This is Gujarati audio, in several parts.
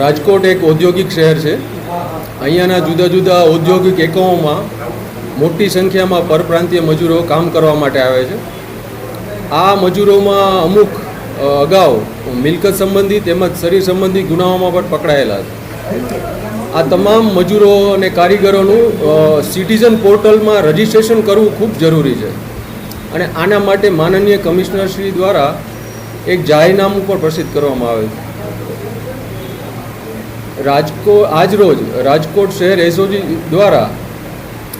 રાજકોટ એક ઔદ્યોગિક શહેર છે. અહીંયાના જુદા જુદા ઔદ્યોગિક એકમોમાં મોટી સંખ્યામાં પરપ્રાંતીય મજૂરો કામ કરવા માટે આવે છે. આ મજૂરોમાં અમુક અગાઉ મિલકત સંબંધી તેમજ શરીર સંબંધી ગુનાઓમાં પણ પકડાયેલા છે. આ તમામ મજૂરો અને કારીગરોનું સિટીઝન પોર્ટલમાં રજિસ્ટ્રેશન કરવું ખૂબ જરૂરી છે. અને આના માટે માનનીય કમિશનર શ્રી દ્વારા એક જાહેરનામું પણ પ્રસિદ્ધ કરવામાં આવે છે. રાજકોટ આજરોજ રાજકોટ શહેર એસઓજી દ્વારા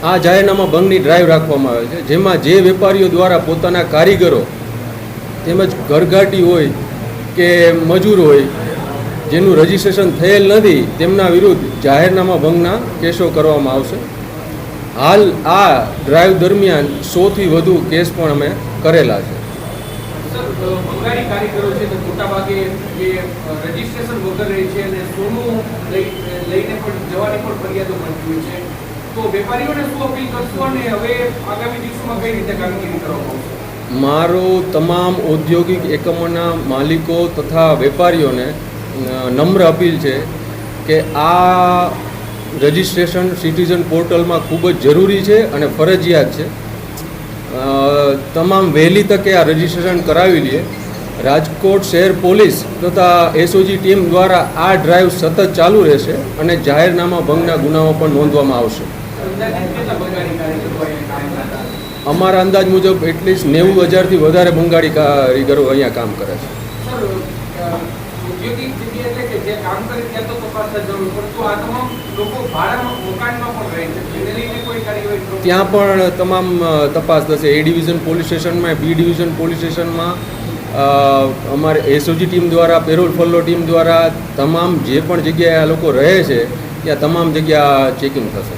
આ જાહેરનામા ભંગની ડ્રાઈવ રાખવામાં આવે છે. જેમાં જે વેપારીઓ દ્વારા પોતાના કારીગરો તેમજ ઘરઘાટી હોય કે મજૂર હોય જેનું રજિસ્ટ્રેશન થયેલ નથી, તેમના વિરુદ્ધ જાહેરનામા ભંગના કેસો કરવામાં આવશે. હાલ આ ડ્રાઈવ દરમિયાન સોથી વધુ કેસ પણ અમે કરેલા છે. બંગાળી કારીગરો છે તે મોટા ભાગે જે રજીસ્ટ્રેશન વગર રહે છે અને સોનું લઈને પણ જવાની પણ ફરિયાદો મળતી હોય છે. તો વેપારીઓને શું અપીલ કરશો અને હવે આગામી દિવસોમાં કઈ રીતે કામગીરી કરવામાં આવશે? મારો તમામ ઔદ્યોગિક એકમોના માલિકો તથા વેપારીઓને નમ્ર અપીલ છે કે આ રજિસ્ટ્રેશન સિટીઝન પોર્ટલમાં ખૂબ જ જરૂરી છે અને ફરજિયાત છે. તમામ વહેલી તકે આ રજિસ્ટ્રેશન કરાવી લઈએ. રાજકોટ શહેર પોલીસ તથા એસઓજી ટીમ દ્વારા આ ડ્રાઈવ સતત ચાલુ રહેશે અને જાહેરનામા ભંગના ગુનાઓ પણ નોંધવામાં આવશે? અમારા અંદાજ મુજબ એટલીસ્ટ નેવું હજારથી વધારે બંગાળી કારીગરો અહીંયા કામ કરે છે. લોકો ભાડામાં મકાનમાં છે. ત્યાં પણ તમામ તપાસ થશે. એ ડિવિઝન પોલીસ સ્ટેશનમાં બી ડિવિઝન પોલીસ સ્ટેશનમાં અમારે એસઓજી ટીમ દ્વારા પેરોલ ફોલો ટીમ દ્વારા તમામ જે પણ જગ્યાએ આ લોકો રહે છે, ત્યાં તમામ જગ્યા ચેકિંગ થશે.